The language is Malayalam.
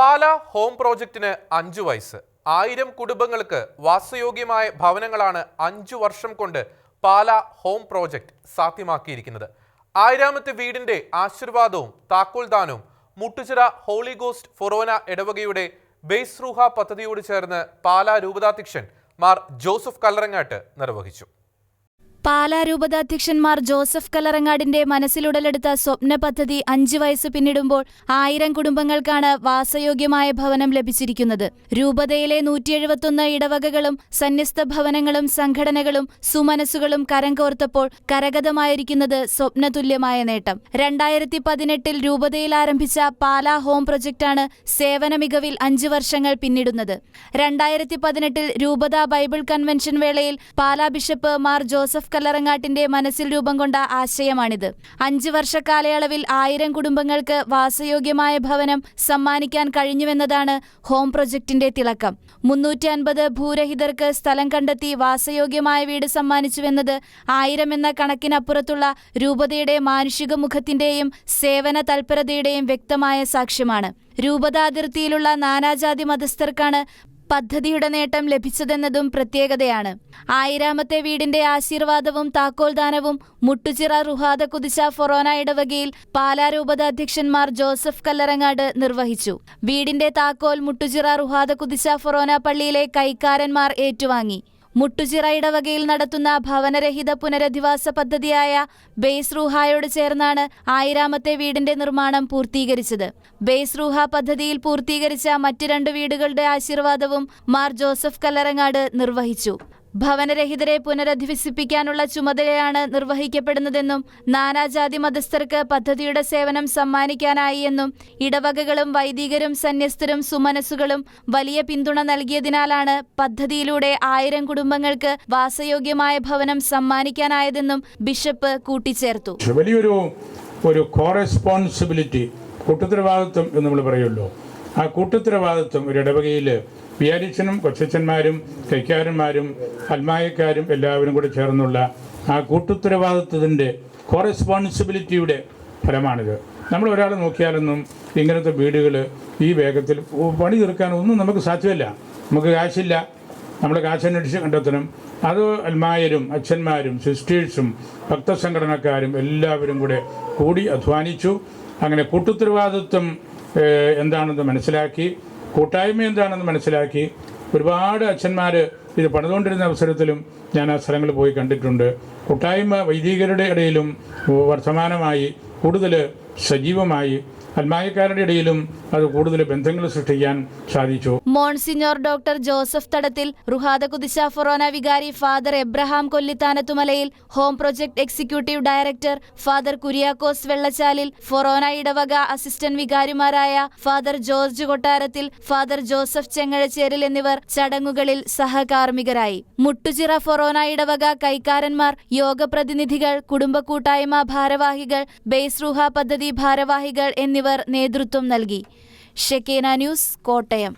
പാല ഹോം പ്രോജക്റ്റിന് അഞ്ചു വയസ്സ്. ആയിരം കുടുംബങ്ങൾക്ക് വാസയോഗ്യമായ ഭവനങ്ങളാണ് അഞ്ചു വർഷം കൊണ്ട് പാല ഹോം പ്രോജക്റ്റ് സാധ്യമാക്കിയിരിക്കുന്നത്. ആയിരാമത്തെ വീടിന്റെ ആശീർവാദവും താക്കോൽദാനവും മുട്ടുചിറ ഹോളി ഗോസ്റ്റ് ഫൊറോന ഇടവകയുടെ ബേസ് റൂഹ പദ്ധതിയോട് ചേർന്ന് പാല രൂപതാധ്യക്ഷൻ മാർ ജോസഫ് കല്ലറങ്ങാട്ട് നിർവഹിച്ചു. പാലാ രൂപതാധ്യക്ഷന്മാർ ജോസഫ് കല്ലറങ്ങാടിന്റെ മനസ്സിലുടലെടുത്ത സ്വപ്ന പദ്ധതി അഞ്ചു വയസ്സ് പിന്നിടുമ്പോൾ ആയിരം കുടുംബങ്ങൾക്കാണ് വാസയോഗ്യമായ ഭവനം ലഭിച്ചിരിക്കുന്നത്. രൂപതയിലെ നൂറ്റി എഴുപത്തൊന്ന് ഇടവകകളും സന്യസ്ത ഭവനങ്ങളും സംഘടനകളും സുമനസ്സുകളും കരം കോർത്തപ്പോൾ കരഗതമായിരിക്കുന്നത് സ്വപ്നതുല്യമായ നേട്ടം. രണ്ടായിരത്തി പതിനെട്ടിൽ രൂപതയിൽ ആരംഭിച്ച പാലാ ഹോം പ്രൊജക്ടാണ് സേവന മികവിൽ അഞ്ചു വർഷങ്ങൾ പിന്നിടുന്നത്. രണ്ടായിരത്തി പതിനെട്ടിൽ രൂപത ബൈബിൾ കൺവെൻഷൻ വേളയിൽ പാലാ ബിഷപ്പ് മാർ ജോസഫ് കല്ലറങ്ങാട്ടിന്റെ മനസ്സിൽ രൂപം കൊണ്ട ആശയമാണിത് അഞ്ചു വർഷ കാലയളവിൽ ആയിരം കുടുംബങ്ങൾക്ക് വാസയോഗ്യമായ ഭവനം സമ്മാനിക്കാൻ കഴിഞ്ഞുവെന്നതാണ് ഹോം പ്രൊജക്ടിന്റെ തിളക്കം. മുന്നൂറ്റി അൻപത് ഭൂരഹിതർക്ക് സ്ഥലം കണ്ടെത്തി വാസയോഗ്യമായ വീട് സമ്മാനിച്ചുവെന്നത് ആയിരം എന്ന കണക്കിനപ്പുറത്തുള്ള രൂപതയുടെ മാനുഷിക മുഖത്തിന്റെയും സേവന തൽപരതയുടെയും വ്യക്തമായ സാക്ഷ്യമാണ്. രൂപതാതിർത്തിയിലുള്ള നാനാജാതി മതസ്ഥർക്കാണ് പദ്ധതിയുടെ നേട്ടം ലഭിച്ചതെന്നതും പ്രത്യേകതയാണ്. ആയിരാമത്തെ വീടിന്റെ ആശീർവാദവും താക്കോൽദാനവും മുട്ടുചിറ റുഹാദ കുതിച്ച ഫൊറോന ഇടവകയിൽ പാലാ രൂപത അധ്യക്ഷന്മാർ ജോസഫ് കല്ലറങ്ങാട് നിർവഹിച്ചു. വീടിന്റെ താക്കോൽ മുട്ടുചിറ റുഹാദ കുതിച്ച ഫൊറോന പള്ളിയിലെ കൈക്കാരന്മാർ ഏറ്റുവാങ്ങി. മുട്ടുചിറ ഇടവകയിൽ നടത്തുന്ന ഭവനരഹിത പുനരധിവാസ പദ്ധതിയായ ബേസ് റൂഹായോട് ചേർന്നാണ് ആയിരാമത്തെ വീടിന്റെ നിർമ്മാണം പൂർത്തീകരിച്ചത്. ബേസ് റൂഹ പദ്ധതിയിൽ പൂർത്തീകരിച്ച മറ്റ് രണ്ട് വീടുകളുടെ ആശീർവാദവും മാർ ജോസഫ് കല്ലറങ്ങാട് നിർവഹിച്ചു. ഭവനരഹിതരെ പുനരധിവസിപ്പിക്കാനുള്ള ചുമതലയാണ് നിർവഹിക്കപ്പെടുന്നതെന്നും നാനാജാതി മതസ്ഥർക്ക് പദ്ധതിയുടെ സേവനം സമ്മാനിക്കാനായി എന്നും ഇടവകകളും വൈദികരും സന്യസ്തരും സുമനസ്സുകളും വലിയ പിന്തുണ നൽകിയതിനാലാണ് പദ്ധതിയിലൂടെ ആയിരം കുടുംബങ്ങൾക്ക് വാസയോഗ്യമായ ഭവനം സമ്മാനിക്കാനായതെന്നും ബിഷപ്പ് കൂട്ടിച്ചേർത്തു. വലിയൊരു ഒരു കോറസ്പോൺസിബിലിറ്റി കൂട്ടുത്തരവാദിത്വം എന്ന് നമ്മൾ പറയുമല്ലോ ആ കൂട്ടുത്തരവാദിത്വം ഒരു ഇടവകയിൽ വിയാരിച്ചനും കൊച്ചച്ഛന്മാരും കൈക്കാരന്മാരും അൽമായക്കാരും എല്ലാവരും കൂടെ ചേർന്നുള്ള ആ കൂട്ടുത്തരവാദിത്വത്തിന്റെ കോറസ്പോൺസിബിലിറ്റിയുടെ ഫലമാണിത്. നമ്മൾ ഒരാൾ നോക്കിയാലൊന്നും ഇങ്ങനത്തെ വീടുകൾ ഈ വേഗത്തിൽ പണി തീർക്കാനൊന്നും നമുക്ക് സാധ്യമല്ല. നമുക്ക് കാശില്ല. നമ്മൾ കാശന്വേഷിച്ച് കണ്ടെത്തണം. അത് അൽമായരും അച്ഛന്മാരും സിസ്റ്റേഴ്സും ഭക്തസംഘടനക്കാരും എല്ലാവരും കൂടെ കൂടി അധ്വാനിച്ചു. അങ്ങനെ കൂട്ടുത്തരവാദിത്വം എന്താണെന്ന് മനസ്സിലാക്കി കൂട്ടായ്മ എന്താണെന്ന് മനസ്സിലാക്കി ഒരുപാട് അച്ഛന്മാർ ഇത് പണിതുകൊണ്ടിരുന്ന അവസരത്തിലും ഞാൻ ആ സ്ഥലങ്ങളിൽ പോയി കണ്ടിട്ടുണ്ട്. കൂട്ടായ്മ വൈദികരുടെ ഇടയിലും വർത്തമാനമായി കൂടുതൽ സജീവമായി അൽമായക്കാരുടെ ഇടയിലും അത് കൂടുതൽ ബന്ധങ്ങൾ സൃഷ്ടിക്കാൻ സാധിച്ചു. മോൺസിഞ്ഞോർ ഡോക്ടർ ജോസഫ് തടത്തിൽ റുഹാദ കുതിശ ഫൊറോന വികാരി father Abraham Kollithanathumalayil home project executive director father Kuriakose Vellachalil forane ഇടവക assistant വികാരിമാരായ father George Kottarathil father Joseph Chengazhacheril എന്നിവർ ചടങ്ങുകളിൽ സഹകാർമികരായി മുട്ടുചിറ ഫൊറോന ഇടവക കൈക്കാരന്മാർ യോഗ പ്രതിനിധികൾ കുടുംബ കൂട്ടായ്മ ഭാരവാഹികൾ ബേസ് റുഹ പദ്ധതി ഭാരവാഹികൾ എന്നിവർ നേതൃത്വം നൽകി. Shekinah news Kottayam.